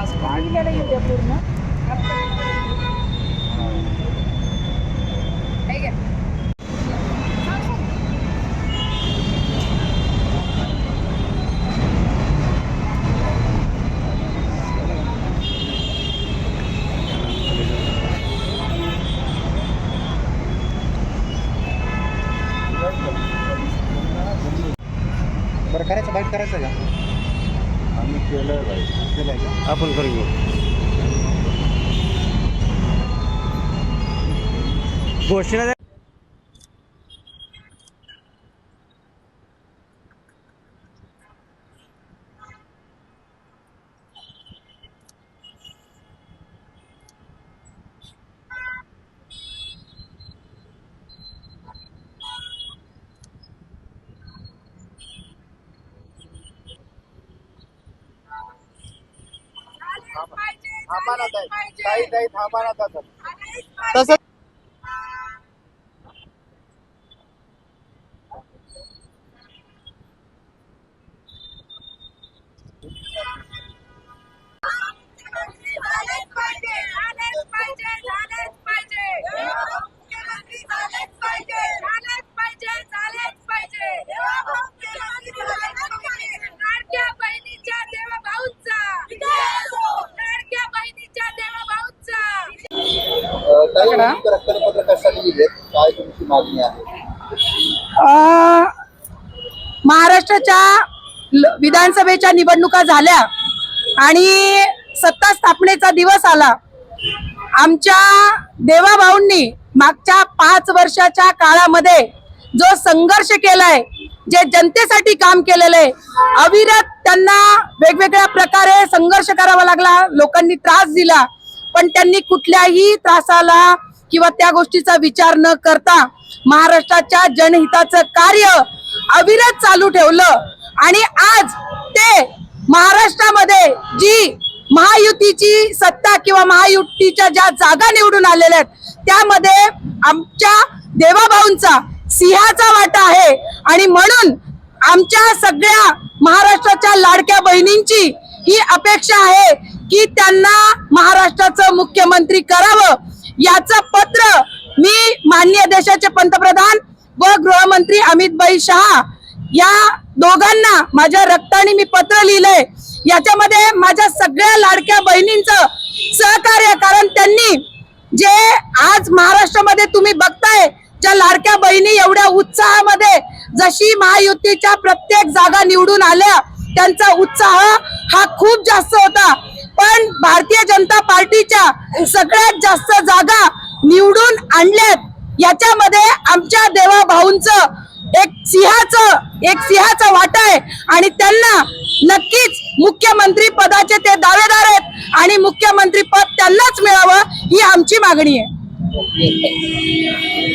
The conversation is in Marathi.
पाहिल्याला येऊया पूर्ण. बरं करायचं बाईट करायचं का? केलंय का आपण थांबा ना ताई. ताई ताई थांबा ना तसं अं, ताई नेमकं रक्तपत्र कशासाठी दिलेत काय तुमची मागणी आहे? अ, महाराष्ट्राच्या ल- विधानसभेच्या निवडणुका झाल्या आणि सत्ता स्थापनेचा दिवस आला. आमच्या देवाभाऊंनी मागच्या पाच वर्षाच्या काळामध्ये जो संघर्ष केलाय जे जनतेसाठी काम केलेलं आहे अविरत त्यांना वेगवेगळ्या प्रकारे संघर्ष करावा लागला लोकांनी त्रास दिला. पण त्यांनी कुठल्याही त्रासाला किंवा त्या गोष्टीचा विचार न करता महाराष्ट्राच्या जनहिताचं कार्य अविरत चालू ठेवलं. आणि आज ते महाराष्ट्रामध्ये जी महायुतीची सत्ता किंवा महायुतीच्या ज्या जागा निवडून आलेल्या आहेत त्यामध्ये आमच्या देवाभाऊंचा सिंहाचा वाटा आहे. आणि म्हणून आमच्या सगळ्या महाराष्ट्राच्या लाडक्या बहिणींची ही अपेक्षा आहे की त्यांना महाराष्ट्राचं मुख्यमंत्री करावं. याचं पत्र मी माननीय देशाचे पंतप्रधान व गृहमंत्री अमित भाई शहा या दोघांना माझ्या रक्ताने मी पत्र लिहिलंय. याच्यामध्ये माझ्या सगळ्या लाडक्या बहिणींचं सहकार्य कारण त्यांनी जे आज महाराष्ट्रामध्ये तुम्ही बघताय ज्या लाडक्या बहिणी एवढ्या उत्साहामध्ये जशी महायुतीच्या प्रत्येक जागा निवडून आल्या त्यांचा उत्साह हा खूप जास्त होता. पण भारतीय जनता पार्टीच्या सगळ्यात जास्त जागा निवडून आणल्यात. याच्यामध्ये आमच्या देवा भाऊंचं एक सिंहाचं एक सिंहाचा वाटा आहे. आणि त्यांना नक्कीच मुख्यमंत्री पदाचे ते दावेदार आहेत. आणि मुख्यमंत्री पद त्यांनाच मिळावं ही आमची मागणी आहे.